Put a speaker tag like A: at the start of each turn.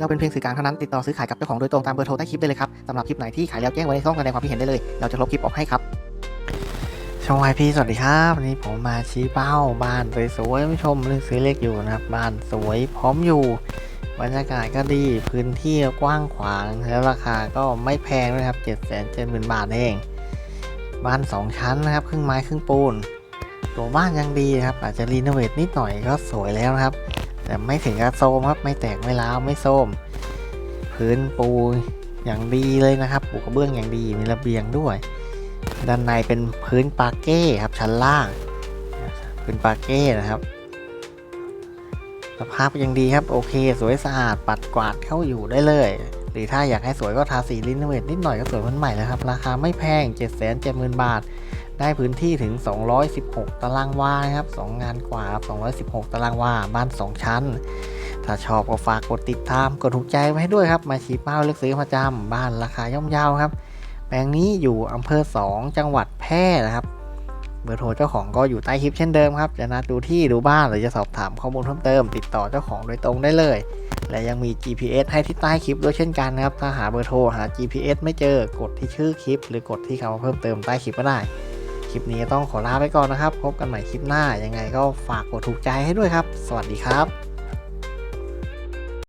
A: เราเป็นเพียงสื่อกลางเท่านั้นติดต่อซื้อขายกับเจ้าของโดยตรงตามเบอร์โทรใต้คลิปได้เลยครับสำหรับคลิปไหนที่ขายแล้วแจ้งไว้ในช่องแสดงความคิดเห็นได้เลย เราจะลบคลิปออกให้ครับชมไอพีสวัสดีครับวันนี้ผมมาชี้เป้าบ้านสวยๆผู้ชมเลือกซื้อเลขอยู่นะครับบ้านสวยพร้อมอยู่บรรยากาศก็ดีพื้นที่กว้างขวางแล้วราคาก็ไม่แพงด้วยครับ7 7 0 0 0 0 บาทเอง บ้าน 2 ชั้นนะครับครึ่งไม้ครึ่งปูน ตัวบ้านยังดีนะครับอาจจะรีโนเวทนิดหน่อยก็สวยแล้วนะครับ แต่ไม่ถึงกับโซมครับ ไม่แตกไม่ร้าวไม่โซมพื้นปูอย่างดีเลยนะครับ ปูกระเบื้องอย่างดีมีระเบียงด้วย ด้านในเป็นพื้นปาเก้ครับชั้นล่าง พื้นปาเก้นะครับสภาพยังดีครับโอเค สวยสะอาดปัดกวาดเข้าอยู่ได้เลย หรือถ้าอยากให้สวยก็ทาสีรีโนเวทนิดหน่อยก็สวยมือนใหม่แล้วครับ ราคาไม่แพง 7 7 0 0 0 0 บาท ได้พื้นที่ถึง 216 ตารางวานะครับ 2 งานกว่าครับ216 ตารางวา บ้าน 2 ชั้น ถ้าชอบก็ฝากกดติดตาม กดถูกใจไว้ให้ด้วยครับ มาชี้เป้าเลือกซื้อประจำบ้านราคาย่อมเยาครับ แปลงนี้อยู่อำเภอ 2 จังหวัดแพร่นะครับ เบอร์โทรเจ้าของก็อยู่ใต้คลิปเช่นเดิมครับ จะนัดดูที่ดูบ้านหรือจะสอบถามข้อมูลเพิ่มเติม ติดต่อเจ้าของโดยตรงได้เลย และยังมี GPS ให้ที่ใต้คลิปด้วยเช่นกันนะครับ ถ้าหาเบอร์โทรหา GPS ไม่เจอกดที่ชื่อคลิป หรือกดที่คำว่าเพิ่มเติมใต้คลิปก็ได้ คลิปนี้ต้องขอลาไปก่อนนะครับ พบกันใหม่คลิปหน้ายังไงก็ฝากกดถูกใจให้ด้วยครับ สวัสดีครับ